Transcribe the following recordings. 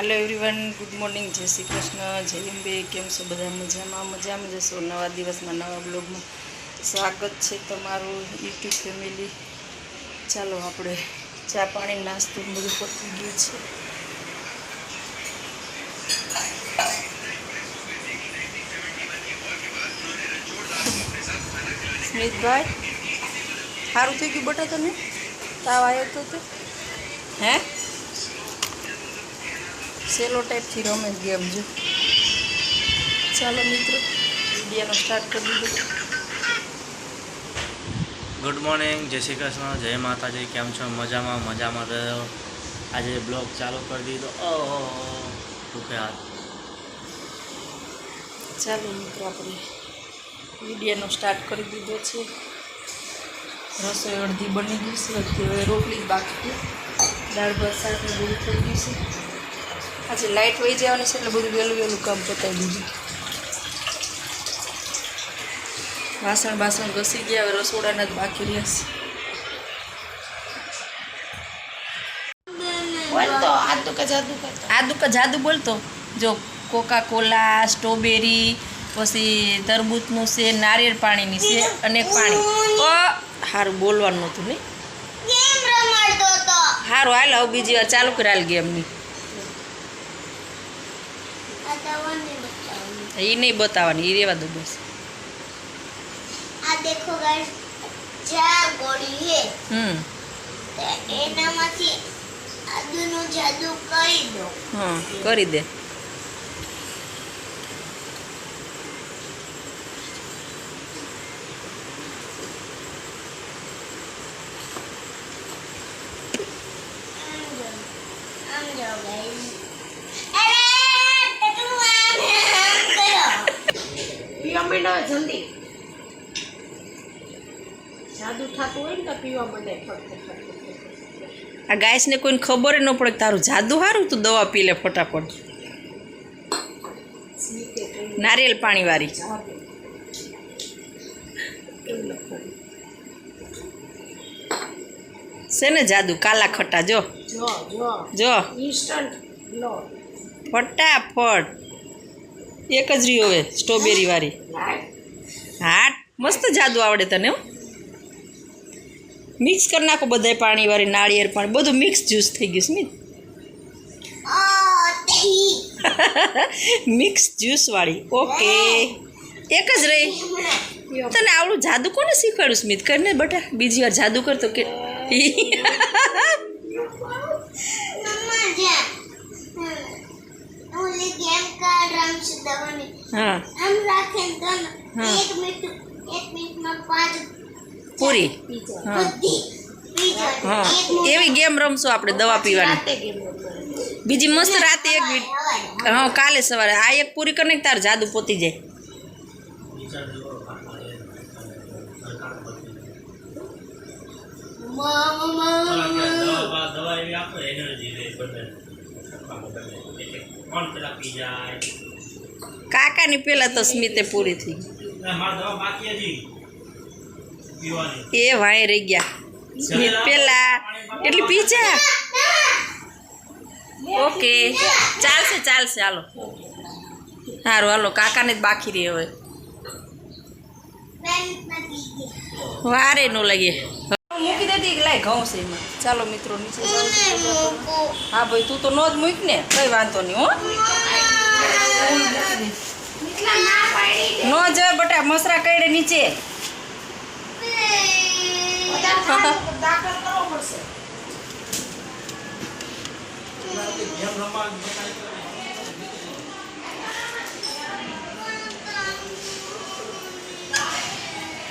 હાલો everyone good morning જય શ્રી કૃષ્ણ જય અંબે કેમ છો બધા મજામાં? મજામાં જશો નવા દિવસમાં નવા બ્લોગમાં સ્વાગત છે તમારું યુટ્યુબ ફેમિલી ચાલો આપણે ચા પાણી નાસ્તો બધું પતી ગયું છે. સ્મિતભાઈ સારું થઈ ગયું બટા તને તાવ આવ્યો તો તે? હે? સેલો ટાઈપથી રમે ગેમ જો. ચાલો મિત્રો વિડીયોનો સ્ટાર્ટ કરી દીધો. ગુડ મોર્નિંગ જય શ્રી કૃષ્ણ જય માતાજી કેમ છો? મજામાં મજામાં રહ્યો આજે બ્લોગ ચાલુ કરી દીધો. ઓહો ટૂંકે હાથ. ચાલો મિત્રો આપણે વિડીયોનો સ્ટાર્ટ કરી દીધો છે. રસોઈ અડધી બની ગઈ છે અડધી હવે રોટલી બાકી દાળ ભાત શાક ને બધું થઈ ગયું છે. આજે લાઇટ વહી જવાની છે એટલે બધું વહેલું વહેલું કામ પતાવી દીધું. વાસણ બાસણ ઘસી ગયા હવે રસોડાના જ બાકી રહ્યા છે આદુ કા જાદુ બોલતો? જો કોકા કોલા સ્ટ્રોબેરી પછી તરબૂચનું છે નારિયેળ પાણીની છે અને પાણી. સારું બોલવાનું નહોતું નહીં સારું હાલ હવે બીજી વાર ચાલુ કરી ગેમની. એ નહીં બતાવવાની એ રેવા દો બસ. આ દેખો ગાઈસ ચાર ગોળી હે હમ. એનામાંથી આદુનો જાદુ કરી દો. હા કરી દે આમ જાઓ આમ જાઓ ગાઈસ અરે ટકલું આમ આમ કરો પીવા માંડો જલ્દી જાદુ થતું હોય ને તો પીવા ફટ આ ગાયસને કોઈને ખબર ન પડે તારું જાદુ સારું તું દવા પી લે ફટાફટ. નારિયેલ પાણી વાળી. છે ને જાદુ? કાલા ખટ્ટા જો. જો. ફટાફટ. એક જ રહ્યો હવે, સ્ટ્રોબેરી વાળી. હાટ. મસ્ત જાદુ આવડે તને, હો. મિક્સ કરી નાખો બધાય પાણીવાળી નાળિયેર પાણી. બધું મિક્સ જ્યુસ થઈ ગયું સ્મિત મિક્સ જ્યુસ જ્યુસવાળી ઓકે. એક જ રહી. તને આવડું જાદુ કોને શીખવાડ્યું સ્મિત કરીને બટા. બીજી વાર જાદુ કરતો કે હા. આમ રાખે તો હા. એક મિનિટ એક મિનિટમાં પાંચ પૂરી. હા. હા. એવી ગેમ રમશું આપણે દવા પીવાની. બીજી મસ્ત રાતે એક હા કાલે સવારે. આ એક પૂરી કરીને તાર જાદુ પોતી જાય. કાકાની દવા એવી આપો એનર્જી રહે બધે કોણ પેલા પી જાય કાકાની પહેલાં તો સ્મિતે પૂરી થઈ મારા દવા બાકી હતી પીવાની એ વાય રહી ગયા. સ્મિત પહેલા એટલી પીજા ઓકે. ચાલશે ચાલશે હાલો. સારું હાલો કાકાને જ બાકી રહી હવે. વારે ન લાગે. મૂકી દેતી કે લાય ઘઉં છે એમાં. ચાલો મિત્રો નીચે. હા ભાઈ તું તો નો જ મૂક ને. કઈ વાંધો નહીં હો. નો જ બટા મસરા કઈડે નીચે.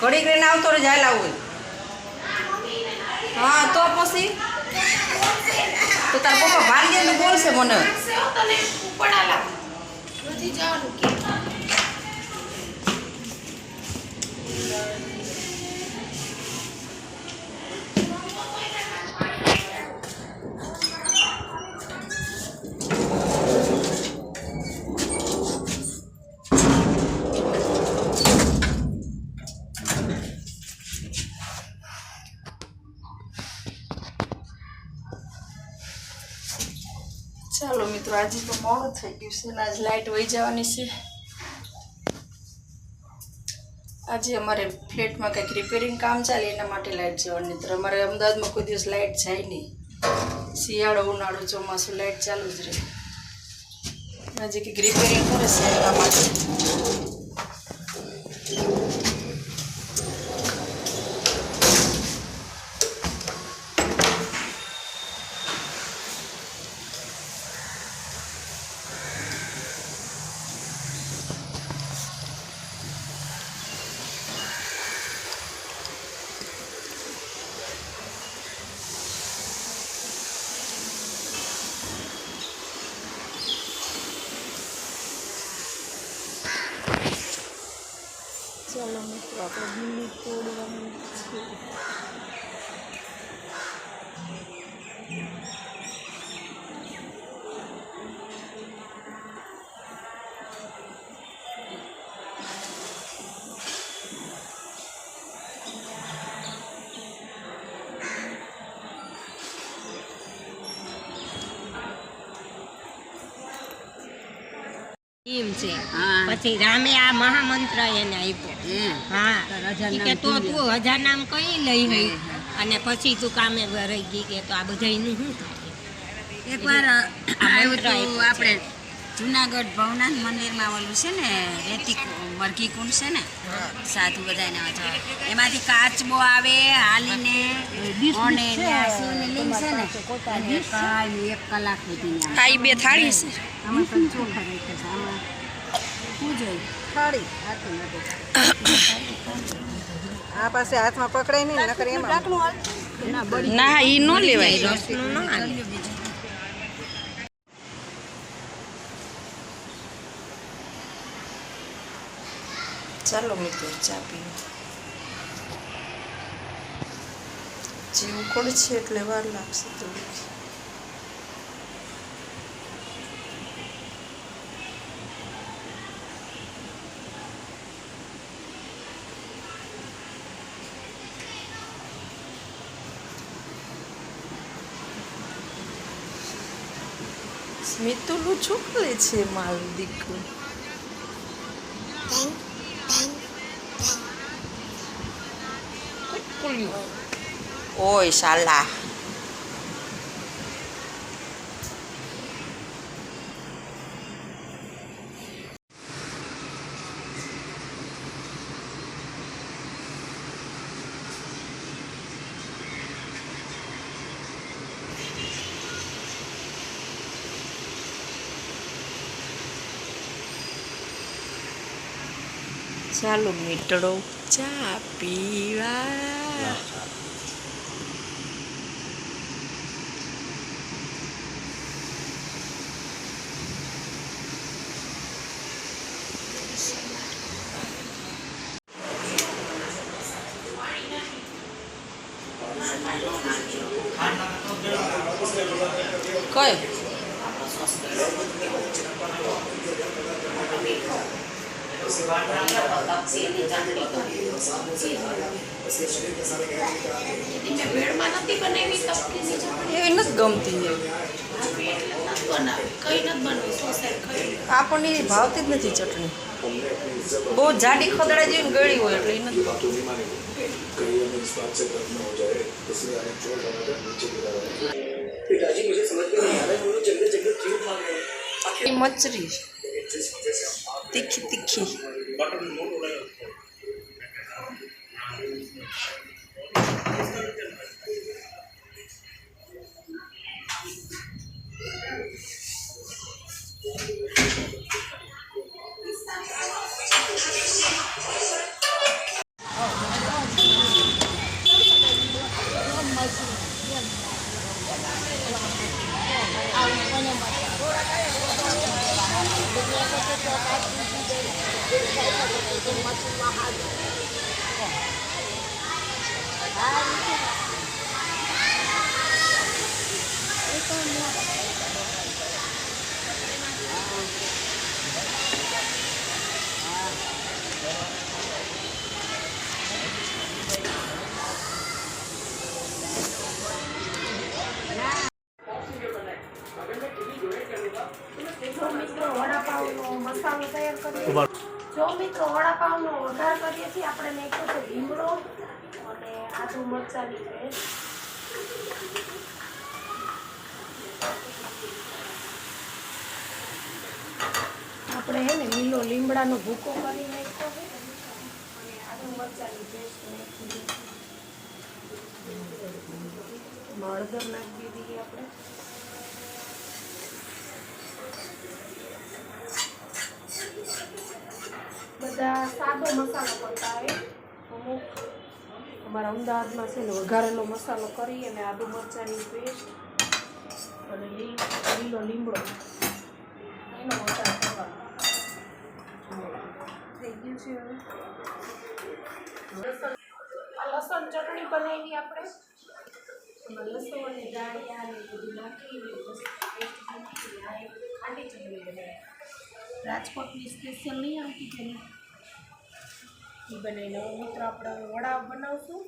ઘડીક રહીને આવતો રે જાય લાવું હા, તો પછી? તો તાર પપ્પા ભાંગે બોલશે મને. જવાનું કે આજે તો મોડું થઈ ગયું છે આજે લાઇટ વહી જવાની છે. આજે અમારે ફ્લેટમાં કંઈક રિપેરિંગ કામ ચાલે, એના માટે લાઇટ જવાની તો અમારે અમદાવાદમાં કોઈ દિવસ લાઇટ જાય નહીં. શિયાળો, ઉનાળો, ચોમાસું લાઇટ ચાલુ જ રહે. આજે કંઈક રિપેરિંગ કરે છે એના માટે. એમ છે. પછી રામે આ મહામંત્ર એને આપ્યો. હા. કે તો તું હજાર નામ કઈ લઈ ગઈ? અને પછી તું કામે રહી ગઈ કે તો આ બધા એનું શું થાય? એકવાર આવ્યું આપણે જુનાગઢ ભવનાથ મંદિરમાં ઓલું છે ને રેતી વર્ગીકુંડ મરઘી કુંડ છે ને સાધુ બધાને વાંચવા એમાંથી કાચબો આવે હાલીને અને ત્યાં છે ને કાંઈ એક કલાક સુધી આ બે થાળી છે. આમાં તો ચોખા છે. આમાં શું જોઈ થાળી. આ પાસે હાથમાં પકડાય નહીં નકર એમાં ના ઈ ન લેવાય. રસનું ન ચાલો મિત્રો ચા પીએ જે ઉકળ છે એટલે વાર લાગશે થોડીક સ્મિતુલું છોકલે છે મારું દીકરું ઓય શાલા ચાલો મીટડો ચા પીવા કઈ એવી નથી ગમતી આપણને એ ભાવતી જ નથી ચટણી. બહુ જાડી ખદડા જેવી ગળી હોય એટલે એ નથી મચરી તીખી તીખી. Ito mo. જો મિત્રો વડાપાઉંનો મસાલો તૈયાર કરીએ જો મિત્રો વડાપાઉંનો વઘાર કરીએ છીએ આપણે નાખ્યો છે લીમડો અને આદુ મરચાની પેસ્ટ. આપણે હે ને લીલો લીમડાનો ભૂકો કરી નાખ્યો છે. અને આદુ મરચાની પેસ્ટ નાખી દીધી નાખી દીધી આપણે. બધા સાદો મસાલો કરતા હોય. અમુક અમારા અમદાવાદમાં છે ને વઘારેલો મસાલો કરી અને આદુ મરચાંની પેસ્ટ અને લીલો લીમડો. એનો મસાલો થઈ ગયું છે હવે. લસણ ચટણી બનાવી આપણે. લસણ અને દાળિયા ને બધું નાખીને રાજકોટની સ્પેશિયલ નહીં આવતી તેની એ બનાવીને મિત્રો આપણે વડા બનાવશું.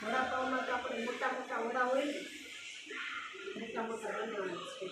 વડાપાઉમાં તો આપણે મોટા મોટા વડા હોય ને મોટા મોટા બનાવવું છે.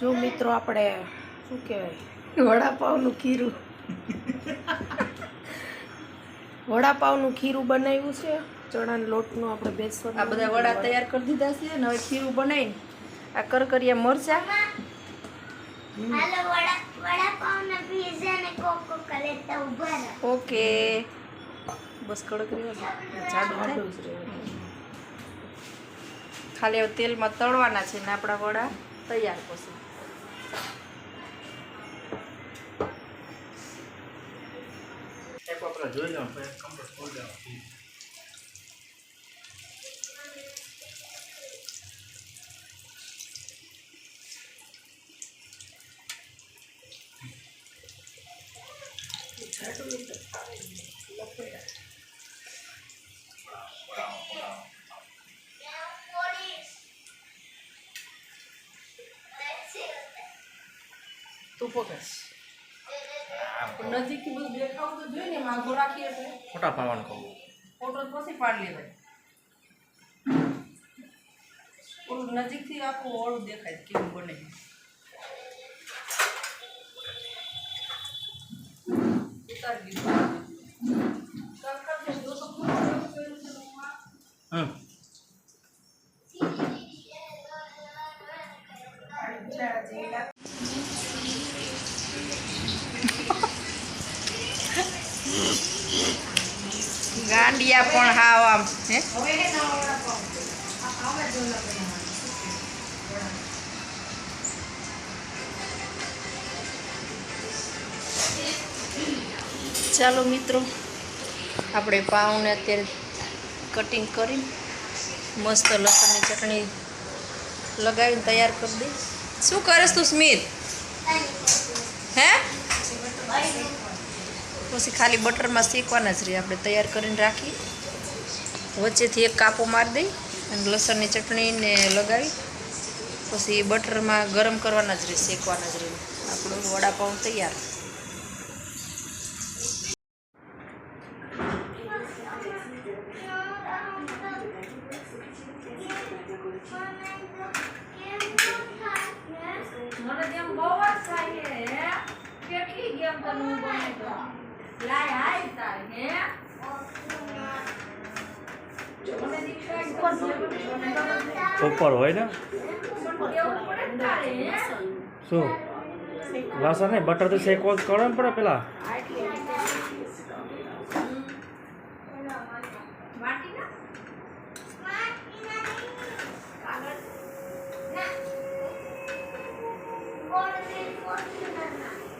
જો. મિત્રો આપણે શું કહેવાય વડાપાવનું ખીરું. વડાપાવનું ખીરું બનાવ્યું છે. ચણાના લોટનું આપણે બેસન આ બધા વડા તૈયાર કરી દીધા છે અને હવે ખીરું બનાવીને આ કરકરિયા મરચા. ને ઓકે. બસ કડક રહ્યો જાડું થાય આટલું જ રહેવાનું. ખાલી હવે તેલમાં તળવાના છે ને આપણા વડા તૈયાર પછી. Comfort, do it now, man. Comfort, down. નજીકથી બધું દેખાવું તો જોઈએ ને માગો રાખીએ એટલે ફોટા પાવાનું કહું. ફોટો તો પછી પાડી લેવાય. ઓલું નજીકથી આખું ઓળું દેખાય કેવું બને. ઉતારી દીધું. સરકાર છે, જો તો પૂરું એવું કર્યું છે રૂમમાં. હમ ગાંડિયા પણ હાવ આમ હે? ચાલો મિત્રો આપણે પાઉને અત્યારે કટિંગ કરી મસ્ત લસણની ચટણી લગાવીને તૈયાર કરી દઈ. શું કરે તું સ્મિત? હે? પછી ખાલી બટરમાં શેકવાના જ રહે. આપણે તૈયાર કરીને રાખી, વચ્ચેથી એક કાપો મારી દઈ અને લસણની ચટણીને લગાવી, પછી બટરમાં ગરમ કરવાના જ રહે, શેકવાના જ રહે. આપણું વડાપાઉં તૈયાર મને તેમ બહુ જ થાય હે કેટલી ગેમ તને હું ગમે તો લાય હાય તાર હે મને દીકરા ઉપર હોય શું? લસણ નહીં બટર તો શેકવો જ કરો ને પડે પેલા માટી ના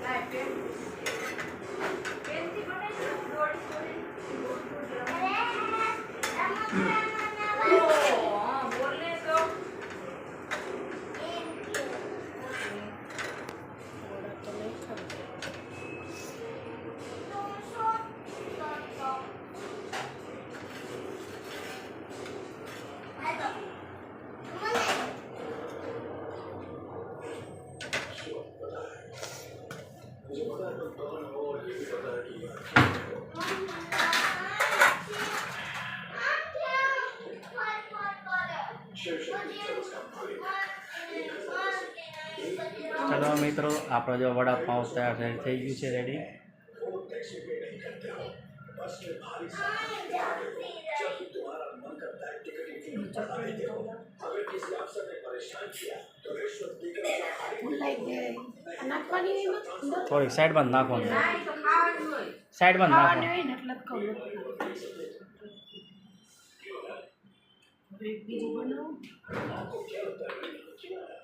લાય પેન પેનથી બનાવી દોડી દોડી હા બોલને તો ચલો મિત્રો આપણો જો વડાપાઉં તૈયાર થઈ- ગયું છે રેડી? થોડીક સાઈડ બંધ નાખવાનું. સાઈડ બંધ નાખવાનું.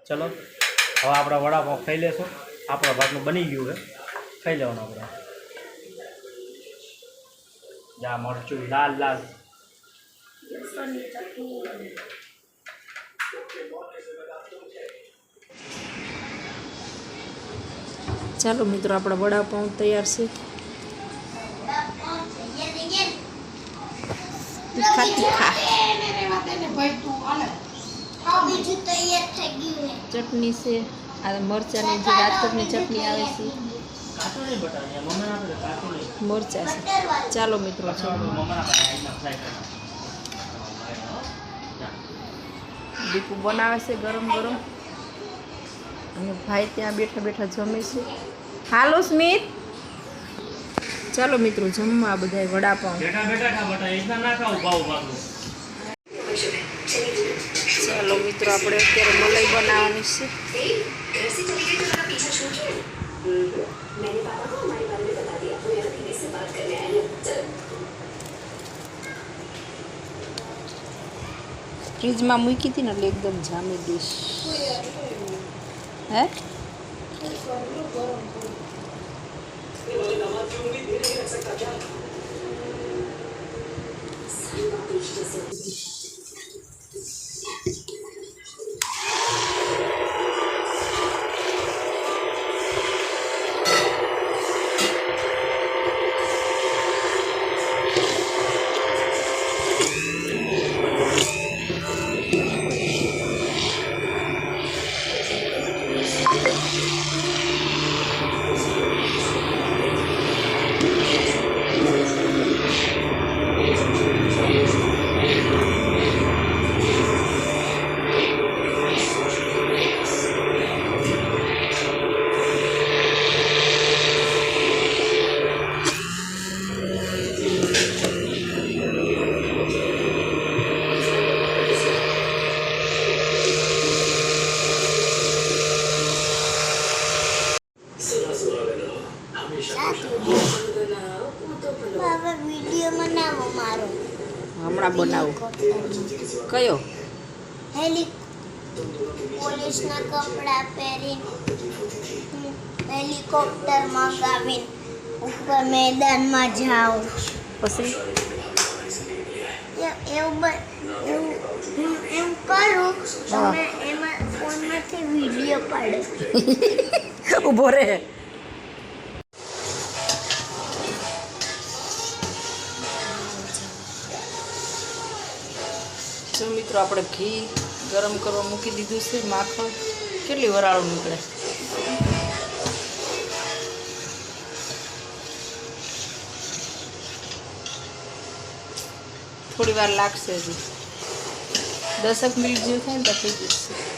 ચલો, હવે આપણે વડાપાઉં ખાઈ લેશું. આપણા ભાગનું બની ગયું છે. ખાઈ લેવાનું આપણે. જા મરચું લાલ લાલ. લસણની ચટણી ચાલો મિત્રો આપણા વડાપાઉં તૈયાર છે. તીખા તીખા. બીજું તૈયાર થઈ ગયું ને ચટણી છે. આ મરચાંની જે રાજકોટની ચટણી આવે છે. મરચાં છે. ચાલો મિત્રો છે દીપુ બનાવે છે ગરમ ગરમ. અને ભાઈ ત્યાં બેઠા બેઠા જમે છે. હાલો સ્મિત. ચાલો મિત્રો જમવા બધાય વડાપાઉં બટા એકદમ ના ખાવ ભાવ ભાગનું ચાલો મિત્રો આપણે અત્યારે મલાઈ બનાવવાની છે. ફ્રીજમાં મૂકી હતી ને એટલે એકદમ જામી ડીશ હે? હવે મેદાનમાં જાઓ. પછી? એ- એવું એવું કરું તમે એમાં ફોનમાંથી વીડિયો પાડો. ઊભો રહે. જો મિત્રો આપણે ઘી ગરમ કરવા મૂકી દીધું છે માખણ. કેટલી વરાળું નીકળે? થોડી વાર લાગશે હજી. દસક મિનિટ જેવું થાય ને તો થઈ જશે.